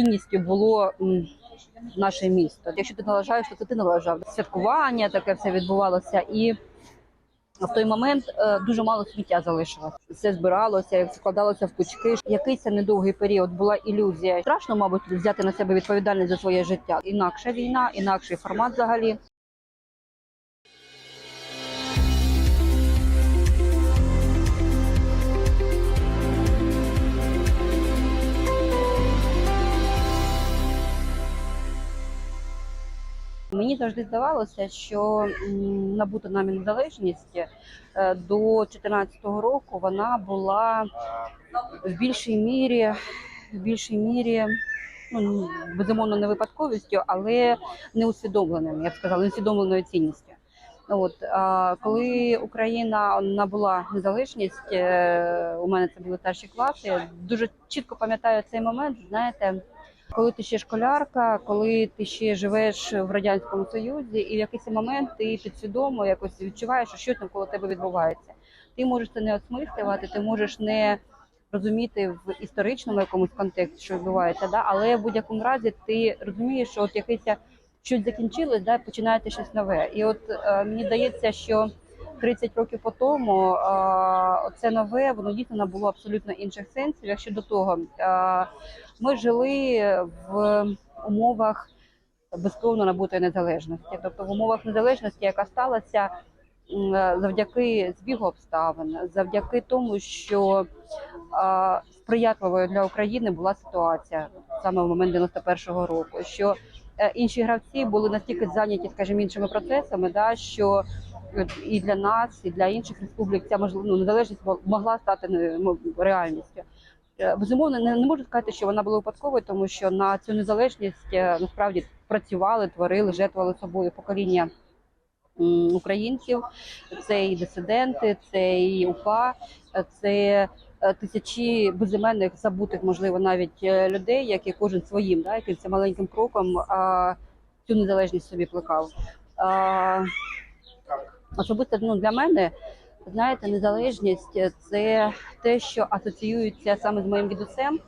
цінністю було наше місто. Якщо ти налажаєш, то ти налажав. Святкування таке все відбувалося і. В той момент е, дуже мало сміття залишилось. Все збиралося, складалося в кучки. Якийсь недовгий період була ілюзія. Страшно, мабуть, взяти на себе відповідальність за своє життя. Інакша війна, інакший формат взагалі. Мені завжди здавалося, що набута нами незалежність е, до 2014 року вона була в більшій мірі, в більшій мірі, ну безумовно, не випадковістю, але не усвідомленим, я б сказала, усвідомленою цінністю. От а коли Україна набула незалежність, е, у мене це були старші класи. Дуже чітко пам'ятаю цей момент. Знаєте, коли ти ще школярка, коли ти ще живеш в радянському союзі, і в якийсь момент ти підсвідомо якось відчуваєш, що щось навколо тебе відбувається. Ти можеш це не осмислювати, ти можеш не розуміти в історичному якомусь контексті, що відбувається, да? але в будь-якому разі ти розумієш, що от якийсь щось закінчилось, да, і починаєте щось нове. І от е, мені здається, що 30 років по тому е, оце нове, воно дійсно набуло абсолютно інших сенсів. Якщо до того ми жили в умовах безкровно набутої незалежності, тобто в умовах незалежності, яка сталася завдяки збігу обставин, завдяки тому, що сприятливою для України була ситуація саме в момент 91-го року. що е, Інші гравці були настільки зайняті, скажімо, іншими процесами, да що і для нас, і для інших республік ця можливо ну, незалежність могла стати ну, реальністю. Е, Безумовно, не, не можу сказати, що вона була випадковою, тому що на цю незалежність е, насправді працювали, творили, жертвували собою покоління українців. Це і дисиденти, це і УПА, е, це е, тисячі безіменних забутих, можливо, навіть е, людей, які кожен своїм, да, якимось маленьким кроком а, цю незалежність собі плекав. А, особисто ну, для мене, знаєте, незалежність це те, що асоціюється саме з моїм дідусем.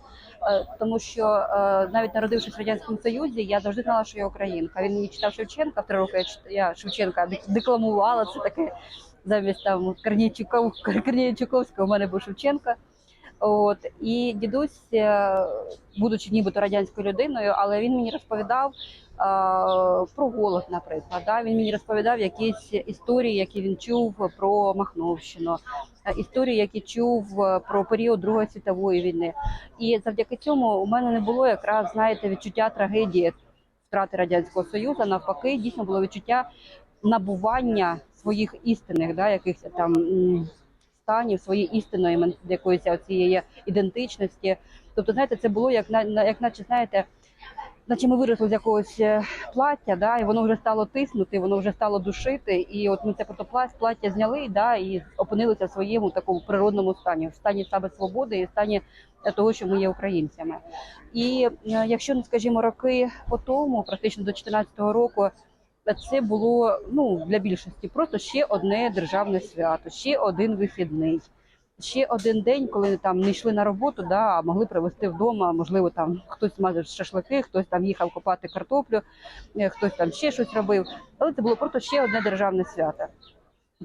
Е, Тому що е, навіть народившись в радянському союзі, я завжди знала, що я українка. Він мені читав Шевченка в три роки. Я, Шевченка дек- декламувала. Це таке замість там Корнійчуков, Корнійчуковського. У мене був Шевченка. От і дідусь, е, будучи нібито радянською людиною, але він мені розповідав е, про голод, наприклад. Да? Він мені розповідав якісь історії, які він чув про Махновщину, е, історії, які чув про період Другої світової війни. І завдяки цьому у мене не було якраз знаєте відчуття трагедії втрати радянського союзу. Навпаки, дійсно було відчуття набування своїх істинних, да, якихось там м, станів, своєї істинної якоїсь цієї ідентичності. Тобто, знаєте, це було як на як наче знаєте. Наче ми виросли з якогось е, плаття, да, і воно вже стало тиснути, воно вже стало душити. І от ми це просто плаття зняли, да, і опинилися в своєму такому природному стані, в стані саме свободи і в стані е, того, що ми є українцями. І е, якщо ну, скажімо, роки по тому, практично до 2014 року, це було ну для більшості просто ще одне державне свято, ще один вихідний. Ще один день, коли там не йшли на роботу, да, а могли привезти вдома. Можливо, там хтось смажив шашлики, хтось там їхав копати картоплю, е, хтось там ще щось робив. Але це було просто ще одне державне свято.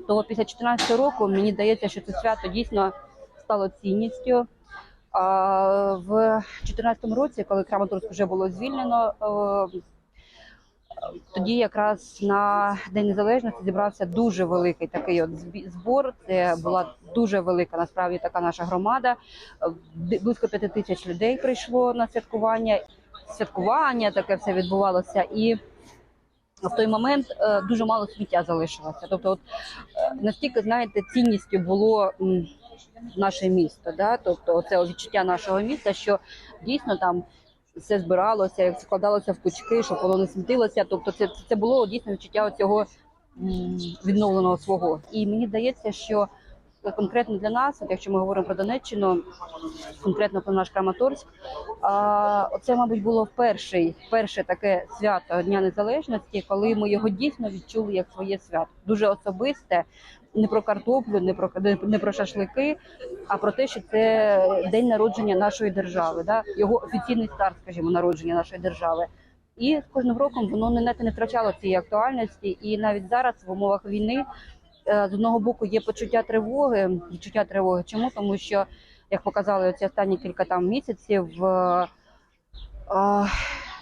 То після 14 року мені здається, що це свято дійсно стало цінністю. А в 2014 році, коли Краматорськ вже було звільнено, е, тоді якраз на День Незалежності зібрався дуже великий такий от збор. Це була дуже велика насправді така наша громада. Близько п'яти тисяч людей прийшло на святкування. Святкування таке все відбувалося, і в той момент е, дуже мало сміття залишилося. Тобто, от е, настільки знаєте, цінністю було наше місто, да? тобто це відчуття нашого міста, що дійсно там все збиралося, як складалося в кучки, щоб воно не смітилося. Тобто, це, це було дійсно відчуття цього відновленого свого. І мені здається, що конкретно для нас, от якщо ми говоримо про Донеччину, конкретно про наш Краматорськ, а, це, мабуть, було вперше, перше таке свято Дня Незалежності, коли ми його дійсно відчули як своє свято, дуже особисте, не про картоплю, не про не- про шашлики, а про те, що це день народження нашої держави, да? його офіційний старт, скажімо, народження нашої держави. І з кожним роком воно не не втрачало цієї актуальності. І навіть зараз в умовах війни е, з одного боку є почуття тривоги. Відчуття тривоги. Чому? Тому що, як показали ці останні кілька там місяців, е, е,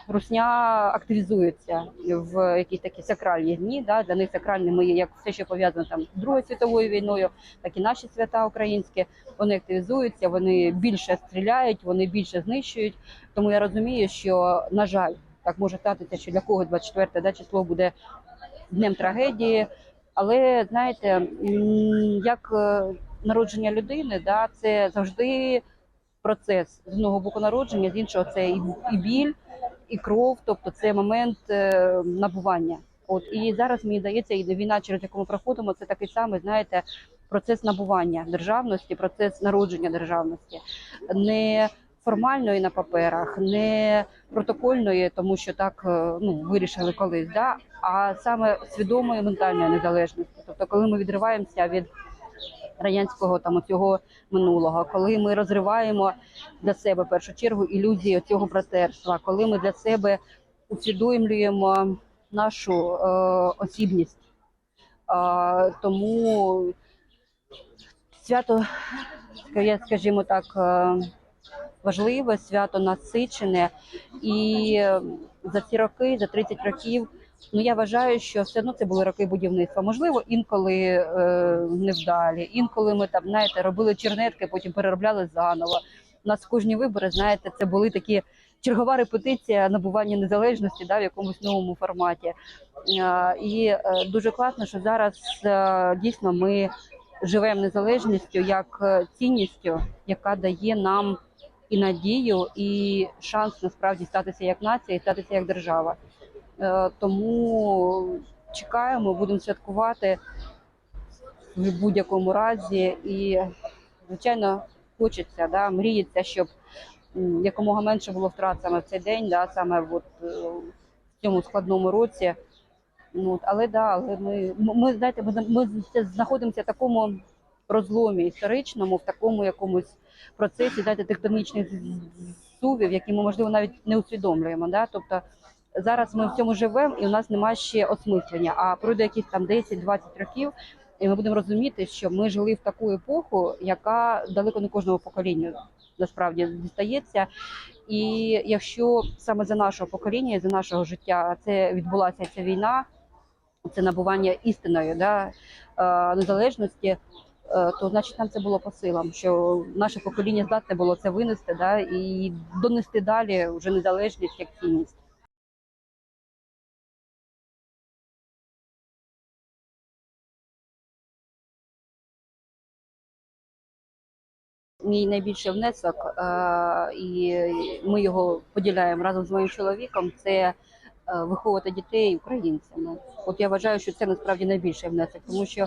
Русня активізується в якісь такі сакральні дні. Да? Для них сакральними є як все, що пов'язано там з Другою світовою війною, так і наші свята українські. Вони активізуються, вони більше стріляють, вони більше знищують. Тому я розумію, що на жаль, так може статися, що для когось 24 да, число буде днем трагедії. Але знаєте, як е, народження людини, да, це завжди процес з одного боку народження, з іншого це і біль, і кров, тобто це момент е, набування. От і зараз мені здається, і війна, через яку ми проходимо, це такий самий, знаєте, процес набування державності, процес народження державності, не формальної на паперах, не протокольної, тому що так е, ну вирішили колись, да, а саме свідомої ментальної незалежності. Тобто, коли ми відриваємося від радянського там цього минулого, коли ми розриваємо для себе в першу чергу ілюзії цього братерства, коли ми для себе усвідомлюємо нашу е, осібність. Е, тому свято, скажімо так, е, важливе, свято насичене, і е, за ці роки, за 30 років. Ну я вважаю, що все одно це були роки будівництва. Можливо, інколи е, невдалі, інколи ми там знаєте, робили чернетки, потім переробляли заново. У нас кожні вибори, знаєте, це були такі чергова репетиція набування незалежності да, в якомусь новому форматі. Е, і е, дуже класно, що зараз е, дійсно ми живемо незалежністю як е, цінністю, яка дає нам і надію, і шанс насправді статися як нація, і статися як держава. Е, Тому чекаємо, будемо святкувати в будь-якому разі. І, звичайно, хочеться, да, мріється, щоб якомога менше було втрат саме в цей день, да, саме от, е, в цьому складному році. От, але да, але ми, ми знаєте, ми, знаходимося в такому розломі історичному, в такому якомусь процесі знаєте, тектонічних зсувів, які ми можливо навіть не усвідомлюємо. Да? Тобто зараз ми в цьому живемо, і у нас немає ще осмислення. А пройде якісь там 10-20 років, і ми будемо розуміти, що ми жили в таку епоху, яка далеко не кожному поколінню насправді дістається. І якщо саме за нашого покоління, за нашого життя це відбулася ця війна, це набування істинної да, е, незалежності, е, то значить нам це було по силам, що наше покоління здатне було це винести да, і донести далі вже незалежність як цінність. Мій найбільший внесок, е, і ми його поділяємо разом з моїм чоловіком. Це е, виховувати дітей українцями. От я вважаю, що це насправді найбільший внесок, тому що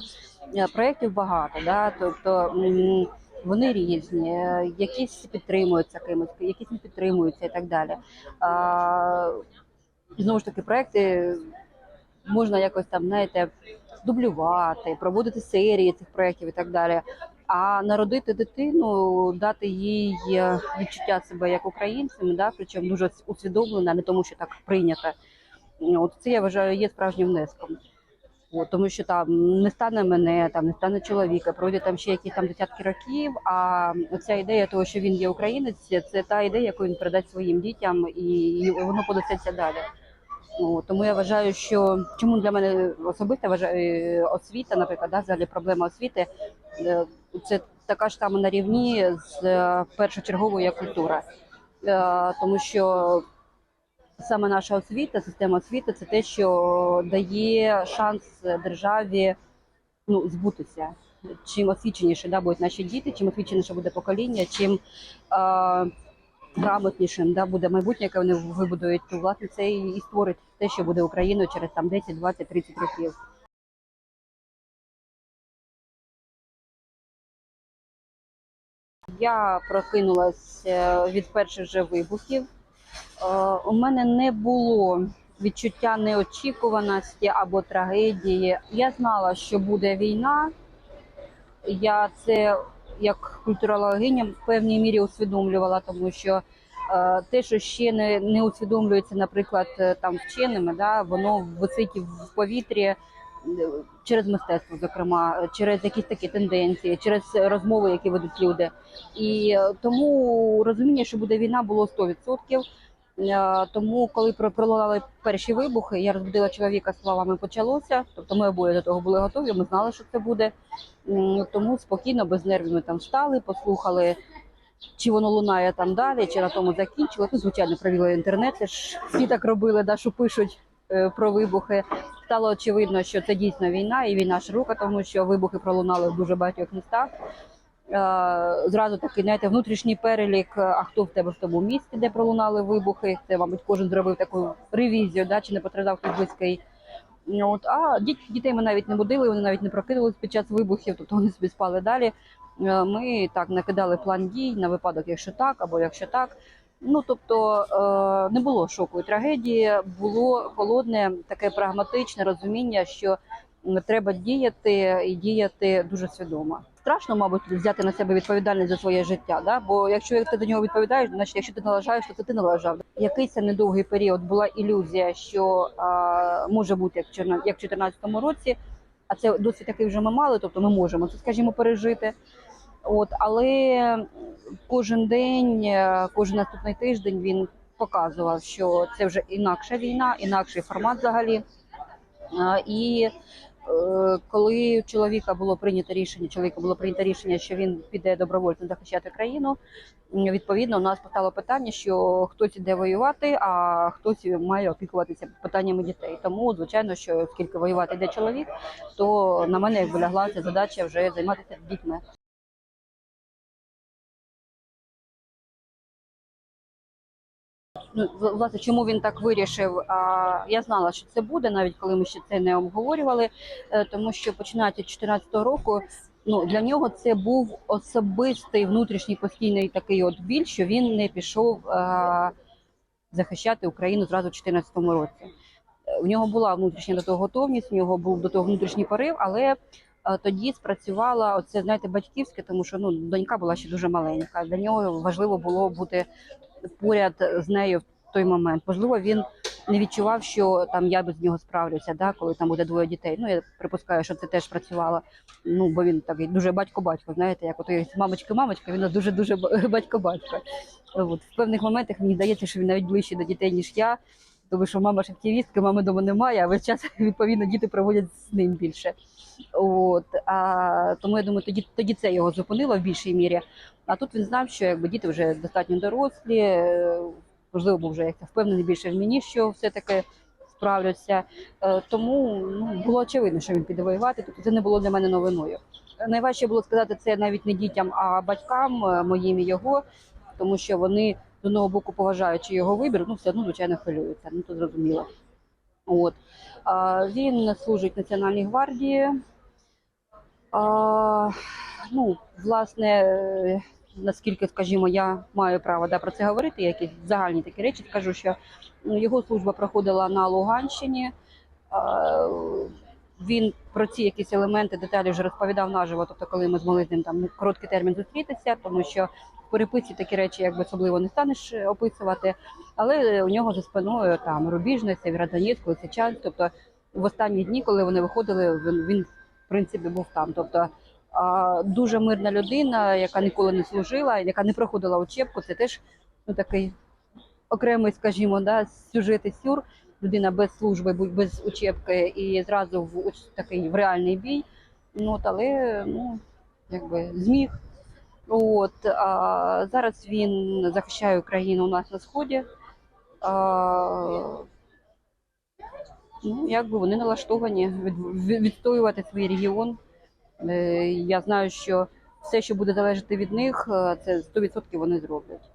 е, проєктів багато, да? тобто вони різні, якісь підтримуються кимось, якісь не підтримуються і так далі. А, знову ж таки, проекти можна якось там, знаєте, дублювати, проводити серії цих проєктів і так далі. А народити дитину, дати їй е, відчуття себе як українцем, да, причому дуже усвідомлена, не тому, що так прийнято. От це я вважаю є справжнім внеском. От, тому що там не стане мене, там не стане чоловіка, пройде там ще якісь там десятки років. А ця ідея того, що він є українець, це та ідея, яку він передасть своїм дітям, і воно понесеться далі. Ну, тому я вважаю, що чому для мене особисто вважаю освіта, наприклад, да, взагалі проблема освіти, е, це така ж сама на рівні з е, першочерговою як культура. Е, Тому що саме наша освіта, система освіти це те, що дає шанс державі ну, збутися. Чим освіченіше да, будуть наші діти, чим освіченіше буде покоління, чим е, грамотнішим да, буде майбутнє, яке вони вибудують, то власне це і створить те, що буде Україною через там 10, 20, 30 років. Я прокинулась е, від перших же вибухів. Е, У мене не було відчуття неочікуваності або трагедії. Я знала, що буде війна, я це як культурологиня в певній мірі усвідомлювала, тому що е, те, що ще не, не усвідомлюється, наприклад, е, там вченими, да, воно висить в повітрі е, через мистецтво, зокрема, через якісь такі тенденції, через розмови, які ведуть люди. І тому розуміння, що буде війна, було 100%. Е, Тому, коли пролунали перші вибухи, я розбудила чоловіка словами почалося. Тобто ми обоє до того були готові. Ми знали, що це буде. Тому спокійно, без нервів ми там встали, послухали, чи воно лунає там далі, чи на тому закінчили. Ну, звичайно, провіли інтернет. Ж всі так робили, да, що пишуть е, про вибухи. Стало очевидно, що це дійсно війна, і війна широка, тому що вибухи пролунали в дуже багатьох містах. Е, Зразу такий, знаєте, внутрішній перелік, е, а хто в тебе в тому місті, де пролунали вибухи. Це, мабуть, кожен зробив таку ревізію, да, чи не постраждав хтось близький. От, а діт- дітей ми навіть не будили, вони навіть не прокидувалися під час вибухів, тобто вони собі спали далі. Е, Ми так накидали план дій на випадок, якщо так, або якщо так. Ну тобто не було шоку і трагедії, було холодне, таке прагматичне розуміння, що треба діяти і діяти дуже свідомо. Страшно, мабуть, взяти на себе відповідальність за своє життя. Да? Бо якщо ти до нього відповідаєш, значить, якщо ти налажаєш, то це ти налажав. Якийсь недовгий період була ілюзія, що а, може бути як в чорна- як в 2014 році, а це досвід такий вже ми мали, тобто ми можемо це, скажімо, пережити. От, але кожен день, е, кожен наступний тиждень він показував, що це вже інакша війна, інакший формат взагалі. І коли у чоловіка було прийнято рішення, чоловіка було прийнято рішення, що він піде добровольцем захищати країну. Відповідно, у нас постало питання, що хтось іде воювати, а хтось має опікуватися питаннями дітей. Тому, звичайно, що оскільки воювати йде чоловік, то на мене як ця задача вже займатися дітьми. Ну, власне, чому він так вирішив? А, я знала, що це буде, навіть коли ми ще це не обговорювали, е, тому що починаючи з 2014 року, ну для нього це був особистий внутрішній постійний такий от біль, що він не пішов е, захищати Україну зразу в 2014 році. У нього була внутрішня до того готовність, у нього був до того внутрішній порив, але е, тоді спрацювала оце, знаєте, батьківське, тому що ну донька була ще дуже маленька. Для нього важливо було бути поряд з нею в той момент. Можливо, він не відчував, що там я без нього справлюся, да, коли там буде двоє дітей. Ну я припускаю, що це теж працювало. Ну бо він такий дуже батько-батько. Знаєте, як от мамочка-мамочка, він дуже дуже батько-батько. От в певних моментах мені здається, що він навіть ближче до дітей ніж я. Тому що мама ж активістка, мами вдома немає, а весь час відповідно діти проводять з ним більше. От а тому я думаю, тоді тоді це його зупинило в більшій мірі. А тут він знав, що якби діти вже достатньо дорослі, е, можливо, був вже як впевнений більше в мені, що все-таки справляться. Е, Тому ну, було очевидно, що він піде воювати. Тобто це не було для мене новиною. Найважче було сказати це навіть не дітям, а батькам е, моїм і його, тому що вони з одного боку поважаючи його вибір, ну все одно звичайно хвилюються. Ну то зрозуміло. От він служить Національній гвардії. Ну, власне, наскільки, скажімо, я маю право да, про це говорити, якісь загальні такі речі, скажу, що ну, його служба проходила на Луганщині. Він про ці якісь елементи деталі вже розповідав наживо, тобто, коли ми змогли з ним там короткий термін зустрітися, тому що в переписці такі речі якби особливо не станеш е, описувати. Але у нього за спиною там Рубіжне, Сєвєродонецьк, Лисичанськ. Тобто в останні дні, коли вони виходили, він, він в принципі був там. Тобто дуже мирна людина, яка ніколи не служила, яка не проходила учебку. Це теж ну такий окремий, скажімо, да, сюжет і сюр. Людина без служби, без учебки і зразу в такий в реальний бій. Ну, от, але ну, якби зміг. От, а, зараз він захищає Україну у нас на сході. А, ну, якби вони налаштовані від, від- відстоювати свій регіон. Е, Я знаю, що все, що буде залежати від них, е, це 100% вони зроблять.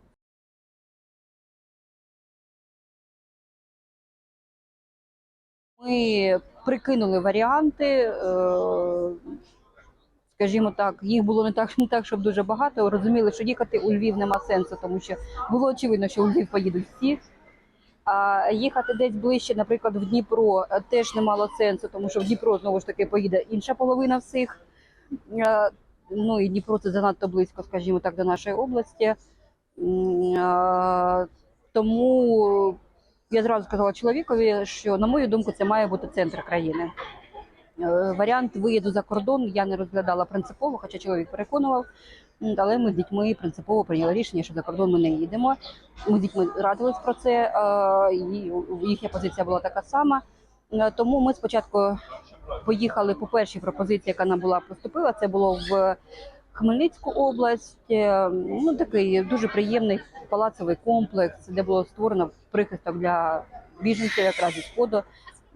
Ми прикинули варіанти. е, Скажімо так, їх було не так, не так, щоб дуже багато. Розуміли, що їхати у Львів нема сенсу, тому що було очевидно, що у Львів поїдуть всі. А їхати десь ближче, наприклад, в Дніпро е, теж не мало сенсу, тому що в Дніпро знову ж таки поїде інша половина всіх. Е, ну і Дніпро це занадто близько, скажімо так, до нашої області. Тому я зразу сказала чоловікові, що, на мою думку, це має бути центр країни. Е, Варіант виїзду за кордон я не розглядала принципово, хоча чоловік переконував. Але ми з дітьми принципово прийняли рішення, що за кордон ми не їдемо. Ми з дітьми радились про це, е, і їхня позиція була така сама. Е, Тому ми спочатку поїхали по першій пропозиції, яка нам була поступила. Це було в Хмельницьку область. Е, Ну такий дуже приємний палацовий комплекс, де було створено прихисток для біженців, якраз зі сходу,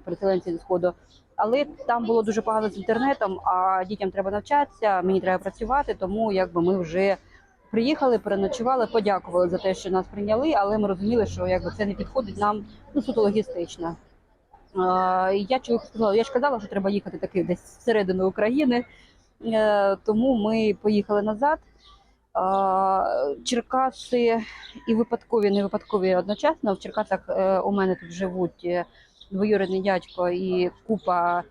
переселенців зі сходу. Але там було дуже погано з інтернетом, а дітям треба навчатися, мені треба працювати, тому якби ми вже приїхали, переночували, подякували за те, що нас прийняли, але ми розуміли, що якби це не підходить нам ну, суто логістично. Я чоловіку сказала, я ж казала, що треба їхати таки десь всередину України, тому ми поїхали назад. Черкаси і випадкові, не випадкові одночасно. В Черкасах е, у мене тут живуть е, двоюрідний дядько і купа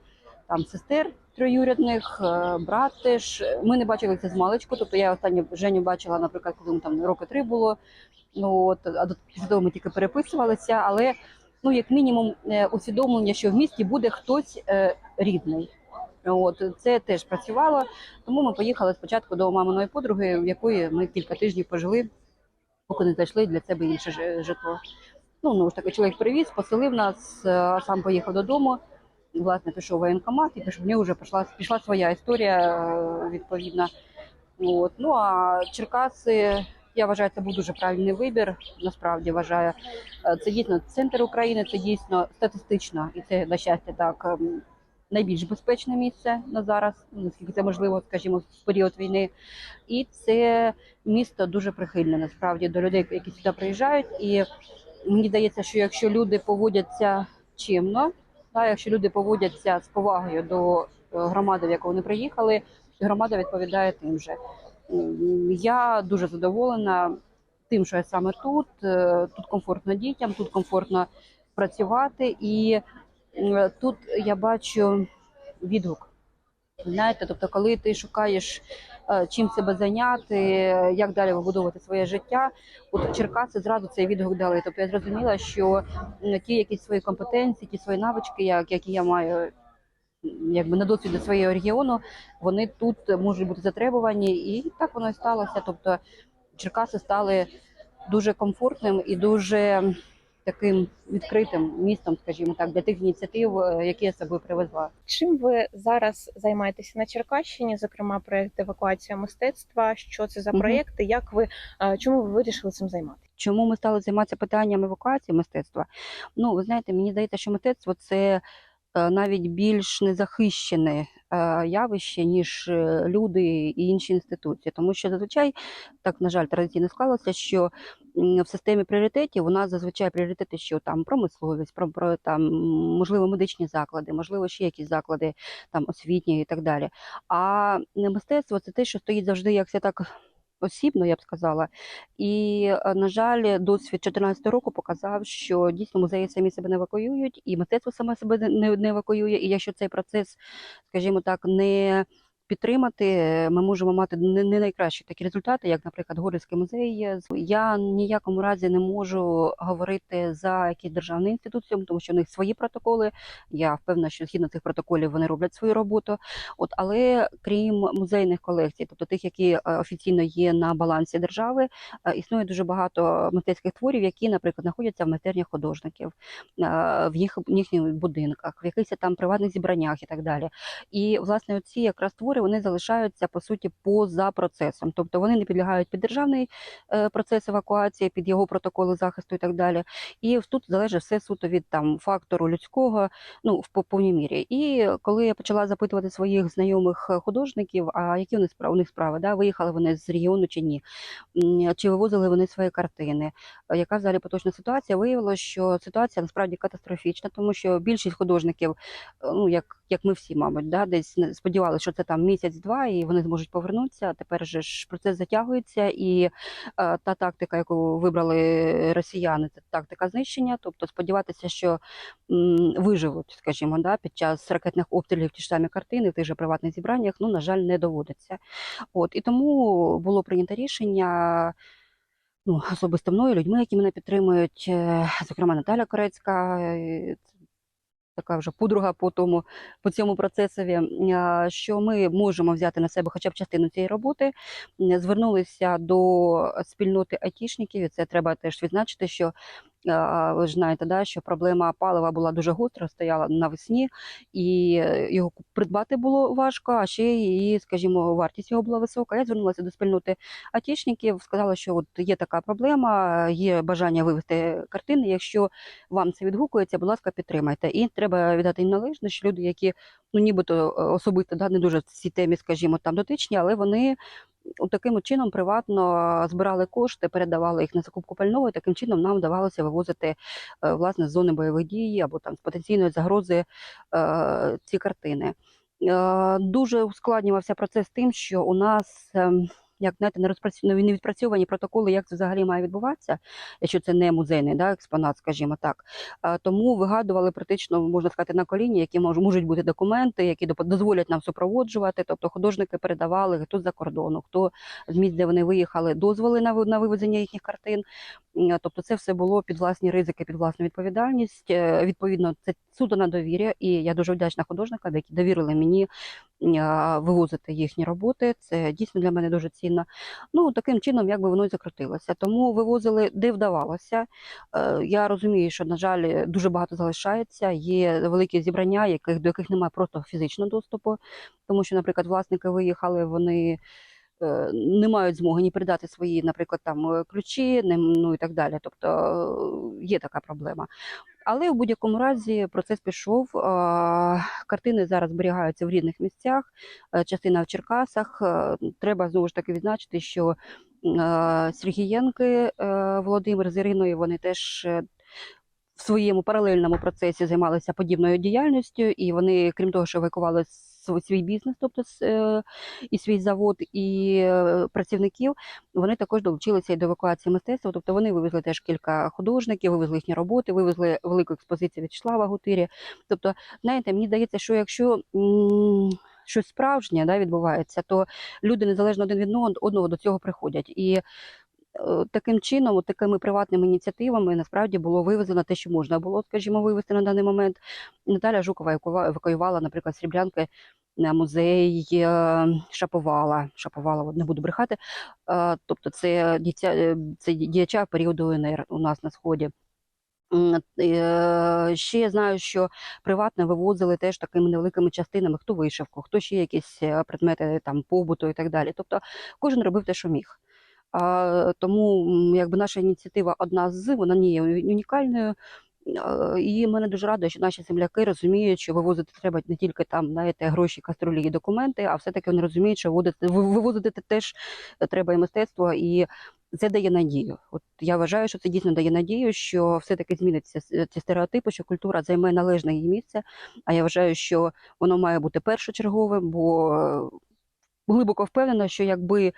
там сестер троюрідних, е, брат теж. Ми не бачилися з маличку. Тобто я останню Женю бачила, наприклад, коли там роки три було. Ну от а до того ми тільки переписувалися, але ну як мінімум е, усвідомлення, що в місті буде хтось е, рідний. От це теж працювало. Тому ми поїхали спочатку до маминої подруги, в якої ми кілька тижнів пожили, поки не знайшли для себе інше житло. Ну, ну ж таки, чоловік привіз, поселив нас, е, а сам поїхав додому. Власне, пішов воєнкомат, і пішов, в нього вже пішла, пішла своя історія е, відповідна. От. Ну а Черкаси, я вважаю, це був дуже правильний вибір. Насправді вважаю. Е, Це дійсно центр України, це дійсно статистично, і це на щастя так. Найбільш безпечне місце на зараз, ну, наскільки це можливо, скажімо, в період війни. І це місто дуже прихильне насправді до людей, які сюди приїжджають. І мені здається, що якщо люди поводяться чимно, та, якщо люди поводяться з повагою до е, громади, в яку вони приїхали, громада відповідає тим же. Я дуже задоволена тим, що я саме тут. Е, Тут комфортно дітям, тут комфортно працювати, і тут я бачу відгук. Знаєте, тобто, коли ти шукаєш е, чим себе зайняти, як далі вибудовувати своє життя, от Черкаси зразу цей відгук дали. Тобто я зрозуміла, що ті якісь свої компетенції, ті свої навички, як, які я маю якби на досвіді свого регіону, вони тут можуть бути затребувані, і так воно і сталося. Тобто Черкаси стали дуже комфортним і дуже таким відкритим містом, скажімо так, для тих ініціатив, е, які я з собою привезла. Чим ви зараз займаєтеся на Черкащині? Зокрема, проєкт евакуація мистецтва. Що це за Мгм. проєкти? Як ви е, чому ви вирішили цим займатися? Чому ми стали займатися питанням евакуації мистецтва? Ну, ви знаєте, мені здається, що мистецтво це е, навіть більш незахищене явище, ніж е, люди і інші інституції. Тому що зазвичай, так, на жаль, традиційно склалося, що в системі пріоритетів у нас зазвичай пріоритети, що там промисловість, про, про там можливо медичні заклади, можливо, ще якісь заклади там освітні і так далі. А мистецтво це те, що стоїть завжди, як це так осібно, я б сказала. І, е, на жаль, досвід 2014 року показав, що дійсно музеї самі себе не евакуюють, і мистецтво саме себе не евакуює. І якщо цей процес, скажімо так, не підтримати, е, ми можемо мати не, найкращі такі результати, як, наприклад, Горівський музей. є. Я ніякому разі не можу говорити за якісь державні інституції, тому що у них свої протоколи. Я впевнена, що згідно цих протоколів вони роблять свою роботу. От, але крім музейних колекцій, тобто тих, які е, офіційно є на балансі держави, е, існує дуже багато мистецьких творів, які, наприклад, знаходяться в майстернях художників, е, в їх в їхніх будинках, в якихось там приватних зібраннях і так далі. І власне оці якраз твори вони залишаються по суті поза процесом, тобто вони не підлягають під державний е, процес евакуації, під його протоколи захисту і так далі. І тут залежить все суто від там фактору людського, ну в по- повній мірі. І коли я почала запитувати своїх знайомих е, художників, а які вони справи, у них справи, да, виїхали вони з регіону чи ні, чи вивозили вони свої картини, е, яка взагалі поточна ситуація? Виявилося, що ситуація насправді катастрофічна, тому що більшість художників, ну як як ми всі, мабуть, да, десь сподівалися, що це там місяць-два, і вони зможуть повернутися. Тепер же ж процес затягується, і е, та тактика, яку вибрали росіяни, це тактика знищення. Тобто сподіватися, що м, виживуть, скажімо, да, під час ракетних обстрілів ті ж самі картини в тих же приватних зібраннях, ну на жаль, не доводиться. От і тому було прийнято рішення. Ну, особисто мною, людьми, які мене підтримують, е, зокрема Наталя Корецька, е, така вже подруга по тому по цьому процесові, що ми можемо взяти на себе хоча б частину цієї роботи. Звернулися до спільноти айтішників, це треба теж відзначити, що ви ж знаєте, да, що проблема палива була дуже гостра, стояла навесні, і е, його придбати було важко, а ще і, скажімо, вартість його була висока. Я звернулася до спільноти айтішників, сказала, що от є така проблема, є бажання вивести картини. Якщо вам це відгукується, будь ласка, підтримайте. І треба віддати їм належне, що люди, які ну нібито е, особисто да, не дуже в цій темі, скажімо, там дотичні, але вони таким чином приватно збирали кошти, передавали їх на закупку пального, і таким чином нам вдавалося вивозити е, власне з зони бойових дій або там з потенційної загрози е, ці картини. Е, Дуже ускладнювався процес тим, що у нас. Як знаєте, не розпрацьовані не відпрацьовані протоколи, як це взагалі має відбуватися, якщо це не музейний да, експонат, скажімо так. Тому вигадували практично, можна сказати, на коліні, які мож- можуть бути документи, які дозволять нам супроводжувати. Тобто художники передавали хто з-за кордону, хто з місць, де вони виїхали, дозволи на на вивезення їхніх картин. М, Тобто, це все було під власні ризики, під власну відповідальність. Е, Відповідно, це суто на довір'я, і я дуже вдячна художникам, які довірили мені е, вивозити їхні роботи. Це дійсно для мене дуже цінно. Ну таким чином, якби воно і закрутилося. Тому вивозили де вдавалося. Е, Я розумію, що на жаль дуже багато залишається. Є великі зібрання, яких до яких немає просто фізичного доступу, тому що, наприклад, власники виїхали, вони. Е, Не мають змоги ні передати свої, наприклад, там е, ключі, ну і так далі. Тобто е, є така проблема. Але в будь-якому разі процес пішов. Картини зараз зберігаються в різних місцях, частина в Черкасах. Треба знову ж таки відзначити, що Сергієнки Володимир з Іриною вони теж. В своєму паралельному процесі займалися подібною діяльністю, і вони, крім того, що евакували св- свій бізнес, тобто е, і свій завод, і е, працівників, вони також долучилися і до евакуації мистецтва. Тобто вони вивезли теж кілька художників, вивезли їхні роботи, вивезли велику експозицію В'ячеслава Гутирі. Тобто, знаєте, мені здається, що якщо щось справжнє да, відбувається, то люди незалежно один від одного- до цього приходять. І таким чином, такими приватними ініціативами, насправді було вивезено те, що можна було, скажімо, вивезти на даний момент. Наталя Жукова евакуювала, наприклад, сріблянки на музей е, Шаповала. Шаповала, не буду брехати. Е, Тобто, це дітя, е, це діяча періоду УНР у нас на сході. Е, Ще я знаю, що приватно вивозили теж такими невеликими частинами, хто вишивку, хто ще якісь е, предмети там побуту і так далі. Тобто кожен робив те, що міг. Тому якби наша ініціатива одна з вона не є унікальною. І мене дуже радує, що наші земляки розуміють, що вивозити треба не тільки там знаєте, гроші, каструлі і документи, а все-таки вони розуміють, що вивозити, ви- вивозити те- теж треба і мистецтво, і це дає надію. От я вважаю, що це дійсно дає надію, що все-таки зміниться ці стереотипи, що культура займе належне її місце. А я вважаю, що воно має бути першочерговим, бо глибоко впевнена, що якби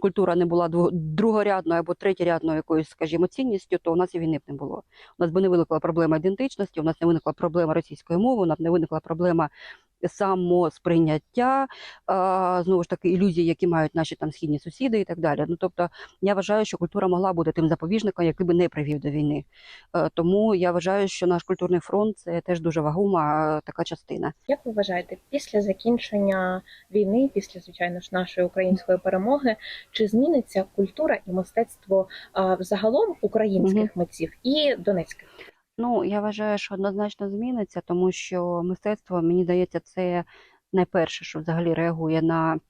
культура не була другорядною або третєрядною якоюсь, скажімо, цінністю, то у нас і війни б не було. У нас би не виникла проблема ідентичності, у нас не виникла проблема російської мови, у нас не виникла проблема самосприйняття, знову ж таки, ілюзії, які мають наші там східні сусіди і так далі. Ну тобто, я вважаю, що культура могла бути тим запобіжником, який би не привів до війни. Е, Тому я вважаю, що наш культурний фронт це теж дуже вагома така частина. Як ви вважаєте, після закінчення війни, після звичайно ж нашої української перемоги, чи зміниться культура і мистецтво взагалом українських митців і донецьких? Ну, я вважаю, що однозначно зміниться, тому що мистецтво, мені здається, це найперше, що взагалі реагує на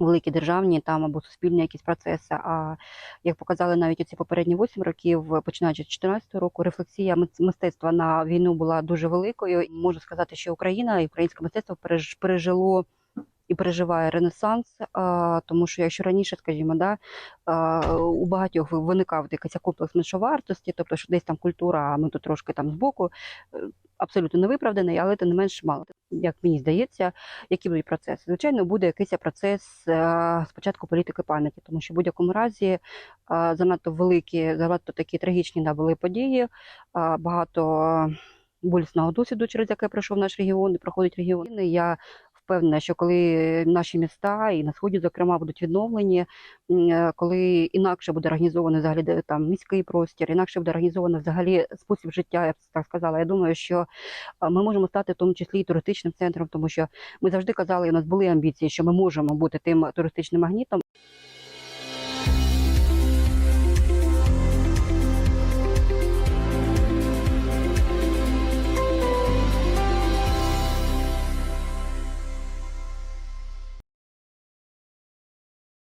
великі державні там або суспільні якісь процеси. А як показали навіть ці попередні 8 років, починаючи з 2014 року, рефлексія мис- мистецтва на війну була дуже великою. Можу сказати, що Україна і українське мистецтво переж- пережило і переживає ренесанс, тому що якщо раніше, скажімо, да, у багатьох виникав якийсь комплекс меншовартості, тобто що десь там культура, а ми тут трошки там збоку, е, абсолютно невиправданий, але тим не менш мало. Як мені здається, які будуть процеси? Звичайно, буде якийсь процес е, спочатку політики пам'яті, тому що в будь-якому разі занадто великі, занадто такі трагічні да, були події, багато болісного досвіду, через яке пройшов наш регіон і проходить регіон. Я впевнена, що коли наші міста і на сході, зокрема, будуть відновлені, е, коли інакше буде організований взагалі там міський простір, інакше буде організовано взагалі спосіб життя, я б так сказала. Я думаю, що е, ми можемо стати в тому числі і туристичним центром, тому що ми завжди казали, у нас були амбіції, що ми можемо бути тим туристичним магнітом.